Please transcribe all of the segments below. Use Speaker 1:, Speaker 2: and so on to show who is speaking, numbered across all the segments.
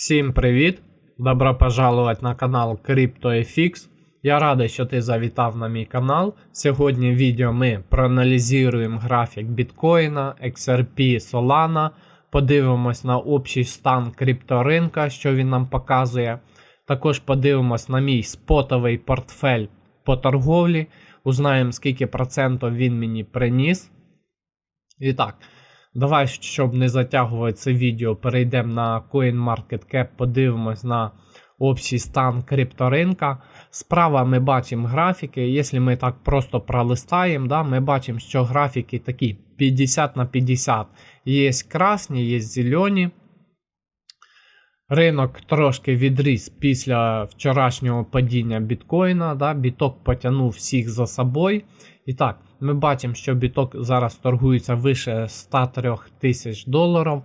Speaker 1: Всім привіт! Добро пожаловать на канал CryptoFX. Я радий, що ти завітав на мій канал. Сьогодні в відео ми проаналізуємо графік біткоїна, XRP, Solana, подивимось на общий стан крипторинка, що він нам показує. Також подивимось на мій спотовий портфель по торговлі. Узнаємо, скільки процентів він мені приніс. І так. Давай, щоб не затягувати це відео, перейдемо на CoinMarketCap, подивимось на общий стан крипторинка. Справа ми бачимо графіки. Якщо ми так просто пролистаємо, да, ми бачимо, що графіки такі 50 на 50. Є красні, є зелені. Ринок трошки відріс після вчорашнього падіння біткоїна. Да, Біток потягнув всіх за собою. І так, ми бачимо, що біток зараз торгується вище 103 тисяч доларів.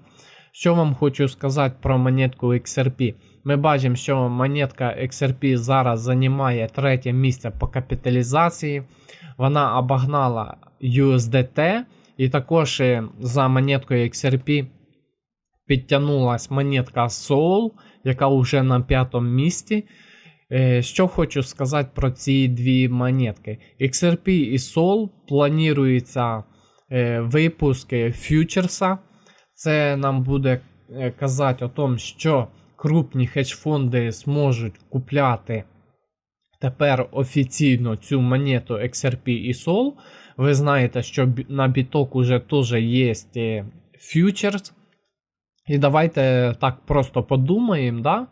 Speaker 1: Що вам хочу сказати про монетку XRP? Ми бачимо, що монетка XRP зараз займає третє місце по капіталізації. Вона обогнала USDT. І також е, за монеткою XRP підтягнулась монетка Soul, яка вже на п'ятому місці. Е, Що хочу сказати про ці дві монетки. XRP і Sol планується е, випуск фьючерса. Це нам буде е, казати о тому, що крупні хедж-фонди зможуть купляти тепер офіційно цю монету XRP і Sol. Ви знаєте, що на біток уже теж є фьючерс. І давайте так просто подумаємо. да?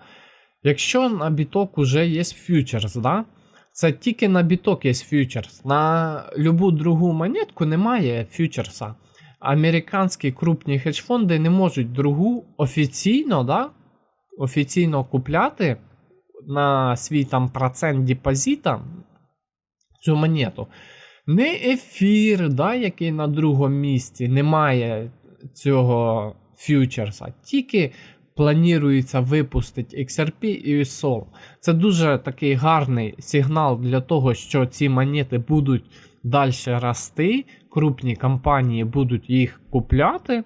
Speaker 1: Якщо на біток уже є фьючерс, да? це тільки на біток є фьючерс. На любу другу монетку немає фьючерса. Американські крупні хедж-фонди не можуть другу офіційно да? офіційно купляти на свій там процент депозита цю монету. Не ефір, да, який на другому місці, немає цього фьючерса. Тільки планується випустити XRP і SOL. Це дуже такий гарний сигнал для того, що ці монети будуть далі рости, крупні компанії будуть їх купляти.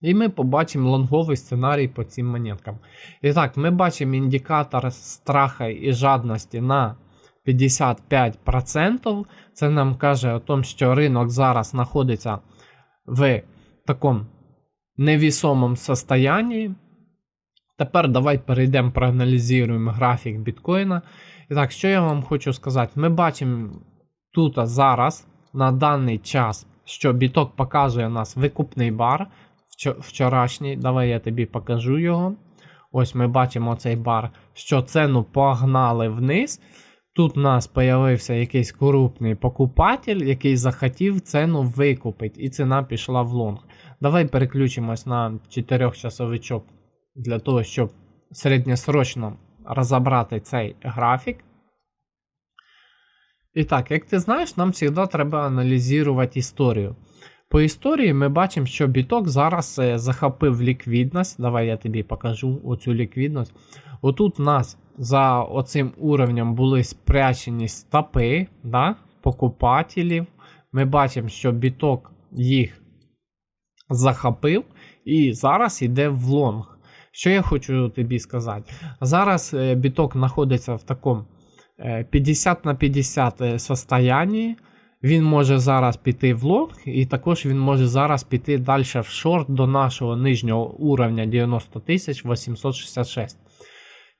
Speaker 1: І ми побачимо лонговий сценарій по цим монеткам. І так, ми бачимо індикатор страха і жадності на 55%. Це нам каже о том, що ринок зараз знаходиться в такому невісомому состоянні. Тепер давай перейдемо, проаналізуємо графік біткоїна. І так, що я вам хочу сказати? Ми бачимо тут зараз на даний час, що біток показує нас викупний бар вчорашній. Давай я тобі покажу його. Ось ми бачимо цей бар, що ціну погнали вниз. Тут у нас з'явився якийсь крупний покупатель, який захотів ціну викупити, і ціна пішла в лонг. Давай переключимось на 4 часовичок для того, щоб середньосрочно розібрати цей графік. І так, як ти знаєш, нам завжди треба аналізувати історію. По історії ми бачимо, що біток зараз е, захопив ліквідність. Давай я тобі покажу оцю ліквідність. Отут у нас за оцим уровнем були спрячені стопи да, покупателів. Ми бачимо, що біток їх захопив і зараз йде в лонг. Що я хочу тобі сказати? Зараз е, біток знаходиться в такому 50 е, на 50 е, состоянні. Він може зараз піти в лонг, і також він може зараз піти далі в шорт до нашого нижнього уровня 90 866.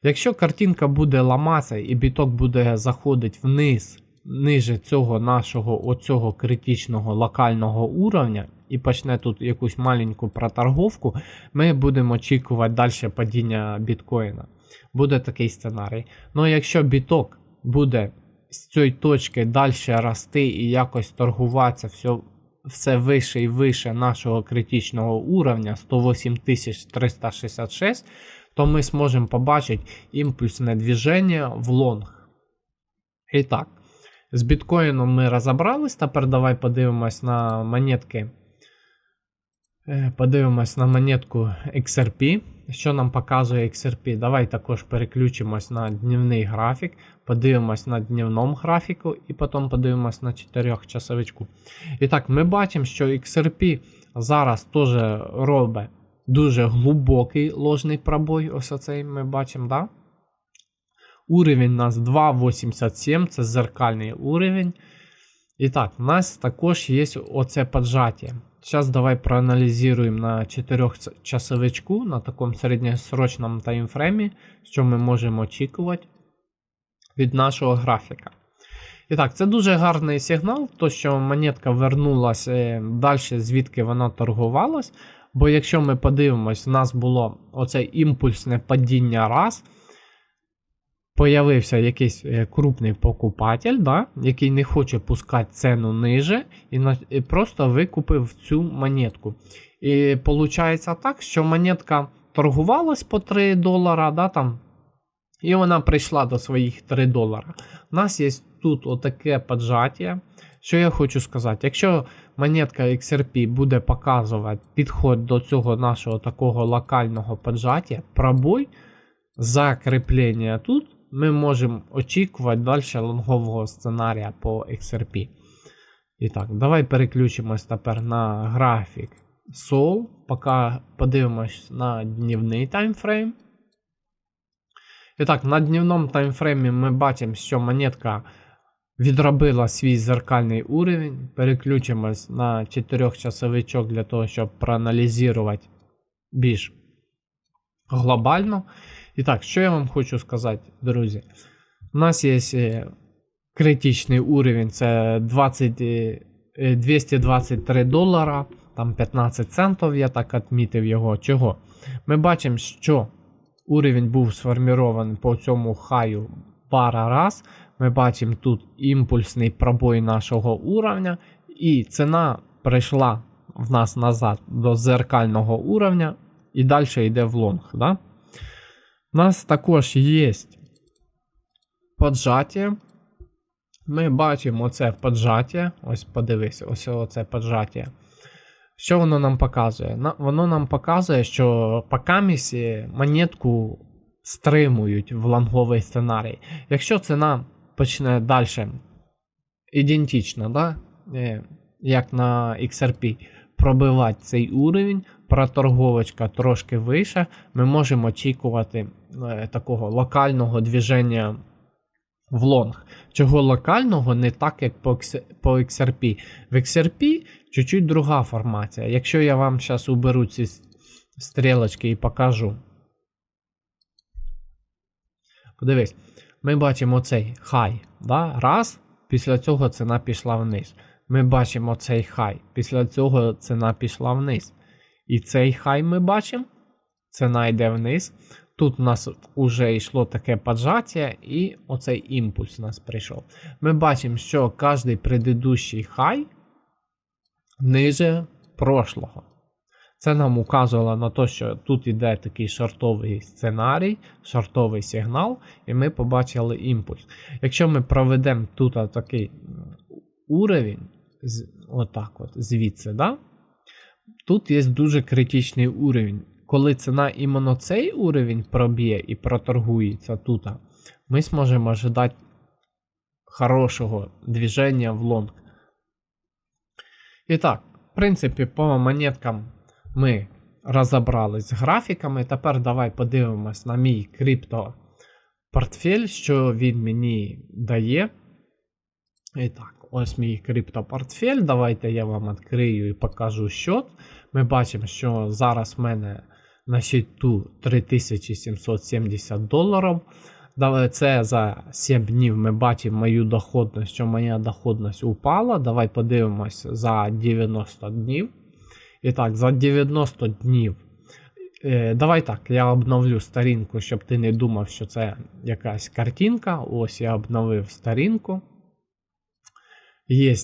Speaker 1: Якщо картинка буде ламатися і біток буде заходити вниз, ниже цього нашого оцього критичного локального уровня, і почне тут якусь маленьку проторговку, ми будемо очікувати далі падіння біткоїна. Буде такий сценарій. Ну якщо біток буде з цієї точки далі рости і якось торгуватися все все вище і вище нашого критичного уровня 108 366, то ми зможемо побачити імпульсне движення в лонг. І так, з біткоїном ми розібрались. Тепер давай подивимось на монетки. Е, подивимось на монетку XRP. Що нам показує XRP? Давай також переключимось на дневний графік, подивимось на дневному графіку і потім подивимось на 4 часовичку. І так, ми бачимо, що XRP зараз теж робить дуже глибокий ложний пробой. Ось оцей ми бачимо, да? Уровень у нас 2,87, це зеркальний уровень. І так, у нас також є оце поджаття. Зараз давай проаналізуємо на 4 часовичку, на такому середньосрочному таймфреймі, що ми можемо очікувати від нашого графіка. І так, це дуже гарний сигнал, то що монетка вернулася далі, звідки вона торгувалась. Бо якщо ми подивимось, у нас було оце імпульсне падіння раз. Появився якийсь е, крупний покупатель, да, який не хоче пускати ціну ниже, і, просто викупив цю монетку. І виходить так, що монетка торгувалась по 3 долара, да, там, і вона прийшла до своїх 3 долара. У нас є тут отаке поджаття. Що я хочу сказати, якщо монетка XRP буде показувати підход до цього нашого такого локального поджаття, пробой, закріплення тут, ми можемо очікувати далі лонгового сценарія по XRP. І так, давай переключимось тепер на графік SOL, поки подивимось на днівний таймфрейм. І так, на днівному таймфреймі ми бачимо, що монетка відробила свій зеркальний уровень. Переключимось на 4 часовичок для того, щоб проаналізувати більш глобально. І так, що я вам хочу сказати, друзі? У нас є е, критичний уровень, це 20, 223 е, долара, там 15 центів, я так відмітив його. Чого? Ми бачимо, що уровень був сформований по цьому хаю пара раз. Ми бачимо тут імпульсний пробой нашого уровня, і ціна прийшла в нас назад до зеркального уровня і далі йде в лонг. Да? У нас також є поджаття. Ми бачимо оце поджаття. Ось подивись, ось оце поджаття. Що воно нам показує? Воно нам показує, що по камісі монетку стримують в лонговий сценарій. Якщо ціна почне далі ідентично, да? Е, як на XRP, пробивати цей уровень, проторговочка трошки вище, ми можемо очікувати е, такого локального движення в лонг. Чого локального, не так, як по XRP. В XRP чуть-чуть друга формація. Якщо я вам зараз уберу ці стрілочки і покажу. Подивись, ми бачимо цей хай. Да? Раз, після цього ціна пішла вниз. Ми бачимо цей хай. Після цього ціна пішла вниз. І цей хай ми бачимо. Ціна йде вниз. Тут у нас вже йшло таке поджаття, і оцей імпульс у нас прийшов. Ми бачимо, що кожний предыдущий хай ниже прошлого. Це нам указувало на те, що тут іде такий шортовий сценарій, шортовий сигнал, і ми побачили імпульс. Якщо ми проведемо тут такий уровень, отак от, звідси, да? тут є дуже критичний уровень. Коли ціна іменно цей уровень проб'є і проторгується тут, ми зможемо ожидати хорошого движення в лонг. І так, в принципі, по монеткам ми розібрались з графіками. Тепер давай подивимось на мій крипто портфель, що він мені дає. І так, ось мій криптопортфель. Давайте я вам відкрию і покажу счет. Ми бачимо, що зараз в мене на счету 3770 доларів. Це за 7 днів ми бачимо мою доходність, що моя доходність упала. Давай подивимось за 90 днів. І так, за 90 днів. Е, Давай так, я обновлю сторінку, щоб ти не думав, що це якась картинка. Ось я обновив сторінку. Є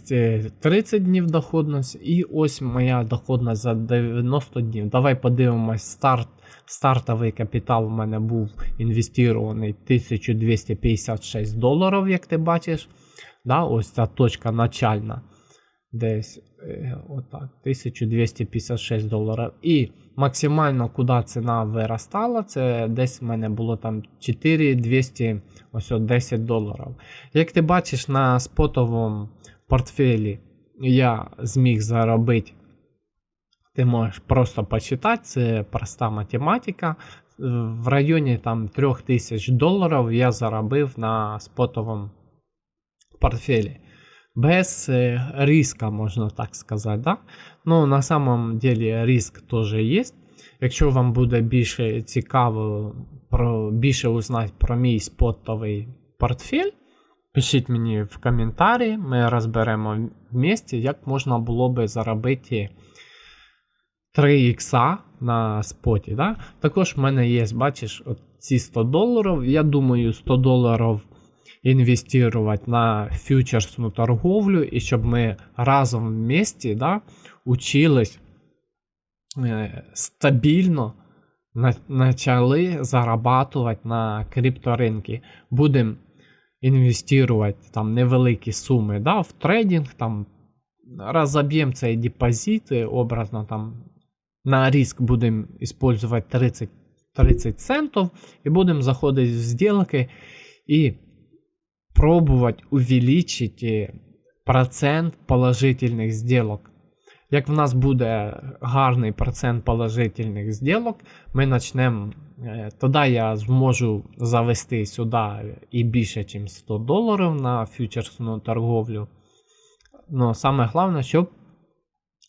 Speaker 1: 30 е, днів доходність, і ось моя доходність за 90 днів. Давай подивимось, старт, стартовий капітал у мене був інвестований 1256 доларів, як ти бачиш. Да, Ось ця точка начальна. Десь е, отак, 1256 доларів. І максимально, куди ціна виростала, це десь в мене було там 4200 ось 10 доларів. Як ти бачиш, на спотовому портфелі я зміг заробити Ти можеш просто почитати, це проста математика. В районі там 3000 доларів я заробив на спотовому портфелі. Без е, риска, можна так сказати. Да? Ну, на самом деле риск теж є. Якщо вам буде більше цікаво про більше узнати про мій спотовий портфель, пишіть мені в коментарі, ми розберемо вместе, як можна було би заробити 3 ікса на споті. Да? Також в мене є, бачиш, ці 100 доларів. Я думаю, 100 доларів інвестувати на фьючерсну торговлю, і щоб ми разом вместе да, учились е, стабільно на- почали зарабатувати на крипторинки. Будемо інвестувати там невеликі суми да, в трейдинг, там розоб'ємо цей депозит, е, образно там на риск будемо использовать 30, 30 центов і будемо заходити в сделки і пробувати увеличить е, процент положительних сделок. Як в нас буде гарний процент положительних сделок, ми почнемо. е, Тоді я зможу завести сюди і більше, ніж 100 доларів на фьючерсну торговлю. Ну, саме головне, щоб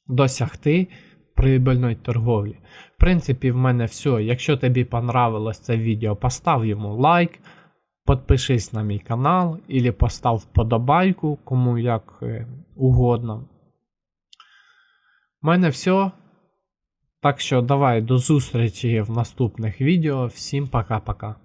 Speaker 1: досягти прибильної торговлі. В принципі, в мене все. Якщо тобі понравилось це відео, постав йому лайк, підпишись на мій канал, або постав вподобайку, кому як е, угодно. У мене все. Так що давай до зустрічі в наступних відео. Всім пока-пока.